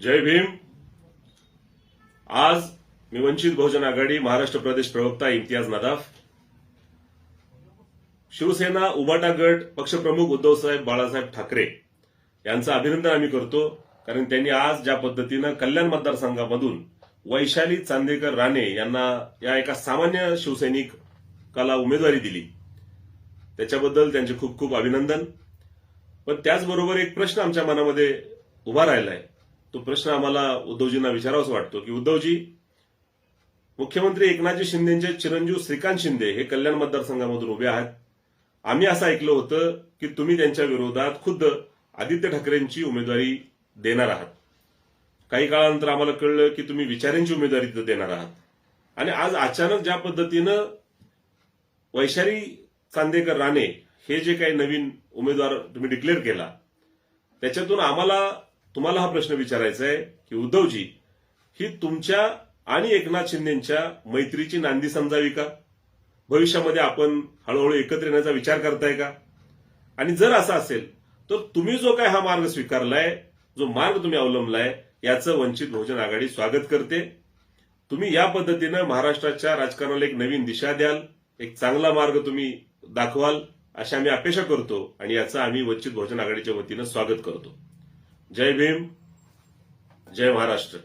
जय भीम. आज मी वंचित बहुजन आघाडी महाराष्ट्र प्रदेश प्रवक्ता इम्तियाज नदाफ. शिवसेना उबाटा गट पक्षप्रमुख उद्धवसाहेब बाळासाहेब ठाकरे यांचं अभिनंदन आम्ही करतो कारण त्यांनी आज ज्या पद्धतीनं कल्याण मतदारसंघामधून वैशाली चांदेकर राणे यांना या एका सामान्य शिवसैनिकाला उमेदवारी दिली. त्याच्याबद्दल त्यांचे खूप खूप अभिनंदन. पण त्याचबरोबर एक प्रश्न आमच्या मनामध्ये उभा राहिलाय. तो प्रश्न आम्हाला उद्धवजींना विचारावाच वाटतो की उद्धवजी मुख्यमंत्री एकनाथजी शिंदेचे चिरंजीव श्रीकांत शिंदे हे कल्याण मतदारसंघामधून उभे आहेत. आम्ही असं ऐकलं होतं की तुम्ही त्यांच्या विरोधात खुद्द आदित्य ठाकरेंची उमेदवारी देणार आहात. काही काळानंतर आम्हाला कळलं की तुम्ही विचारांची उमेदवारी तिथं देणार आहात. आणि आज अचानक ज्या पद्धतीनं वैशाली चांदेकर राणे हे जे काही नवीन उमेदवार तुम्ही डिक्लेअर केला त्याच्यातून आम्हाला तुम्हाला हा प्रश्न विचारायचा आहे की उद्धवजी ही तुमच्या आणि एकनाथ शिंदेच्या मैत्रीची नांदी समजावी का? भविष्यामध्ये आपण हळूहळू एकत्र येण्याचा विचार करताय का? आणि जर असं असेल तर तुम्ही जो काय हा मार्ग स्वीकारलाय जो मार्ग तुम्ही अवलंबलाय याचं वंचित बहुजन आघाडी स्वागत करते. तुम्ही या पद्धतीनं महाराष्ट्राच्या राजकारणाला एक नवीन दिशा द्याल एक चांगला मार्ग तुम्ही दाखवाल अशी आम्ही अपेक्षा करतो आणि याचं आम्ही वंचित बहुजन आघाडीच्या वतीनं स्वागत करतो. जय भीम जय महाराष्ट्र